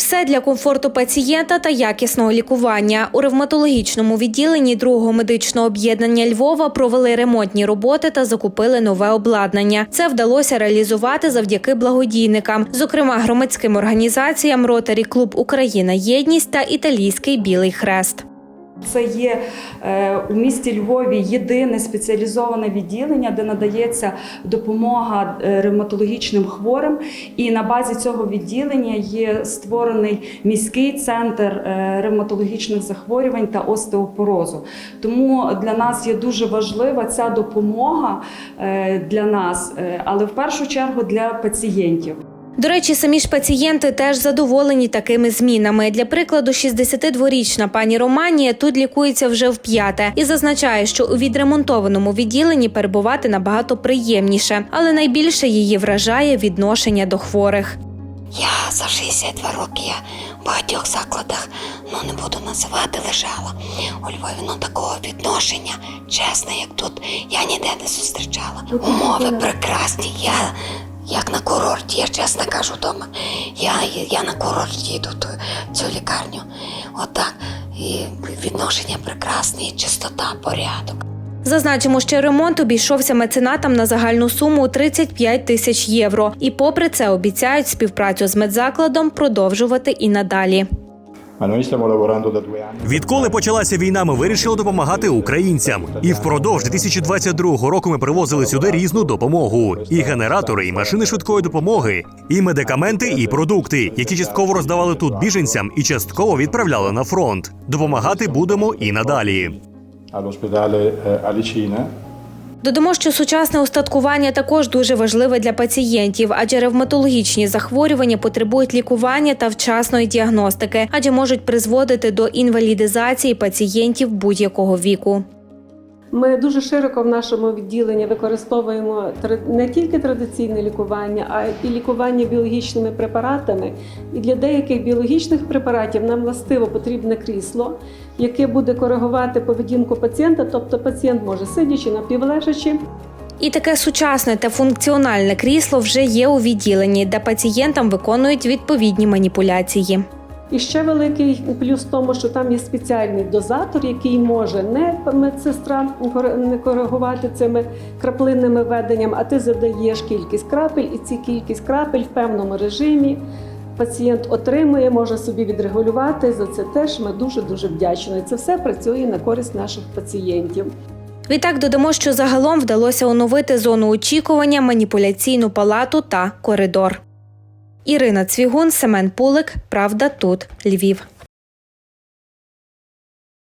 Все для комфорту пацієнта та якісного лікування. У ревматологічному відділенні другого медичного об'єднання Львова провели ремонтні роботи та закупили нове обладнання. Це вдалося реалізувати завдяки благодійникам, зокрема громадським організаціям Ротарі Клуб Україна Єдність та Італійський Білий Хрест. Це є е, у місті Львові єдине спеціалізоване відділення, де надається допомога е, ревматологічним хворим. І на базі цього відділення є створений міський центр е, ревматологічних захворювань та остеопорозу. Тому для нас є дуже важлива ця допомога для нас, але в першу чергу для пацієнтів. До речі, самі ж пацієнти теж задоволені такими змінами. Для прикладу, 62-річна пані Романія тут лікується вже вп'яте і зазначає, що у відремонтованому відділенні перебувати набагато приємніше, але найбільше її вражає відношення до хворих. Я за 62 роки я в багатьох закладах, ну не буду називати, лежала. У Львові ну такого відношення, чесно, як тут, я ніде не зустрічала. Умови прекрасні. Я як на курорті, я чесно кажу вдома. Я, я на курорті йду ту- цю лікарню. Отак. І відношення прекрасне, чистота, порядок. Зазначимо, що ремонт обійшовся меценатам на загальну суму у 35 тисяч євро. І попри це обіцяють співпрацю з медзакладом продовжувати і надалі. Відколи почалася війна, ми вирішили допомагати українцям. І впродовж 2022 року ми привозили сюди різну допомогу: і генератори, і машини швидкої допомоги, і медикаменти, і продукти, які частково роздавали тут біженцям і частково відправляли на фронт. Допомагати будемо і надалі. Alicina. Додамо, що сучасне устаткування також дуже важливе для пацієнтів, адже ревматологічні захворювання потребують лікування та вчасної діагностики, адже можуть призводити до інвалідизації пацієнтів будь-якого віку. Ми дуже широко в нашому відділенні використовуємо не тільки традиційне лікування, а і лікування біологічними препаратами. І для деяких біологічних препаратів нам властиво потрібне крісло, яке буде коригувати поведінку пацієнта, тобто пацієнт може сидячи напівлежачи, І таке сучасне та функціональне крісло вже є у відділенні, де пацієнтам виконують відповідні маніпуляції. І ще великий плюс в тому, що там є спеціальний дозатор, який може не медсестра не коригувати цими краплинними введенням, а ти задаєш кількість крапель, і ці кількість крапель в певному режимі пацієнт отримує, може собі відрегулювати. За це теж ми дуже дуже вдячні. Це все працює на користь наших пацієнтів. Відтак додамо, що загалом вдалося оновити зону очікування, маніпуляційну палату та коридор. Ірина Цвігун, Семен Полик. Правда, тут Львів.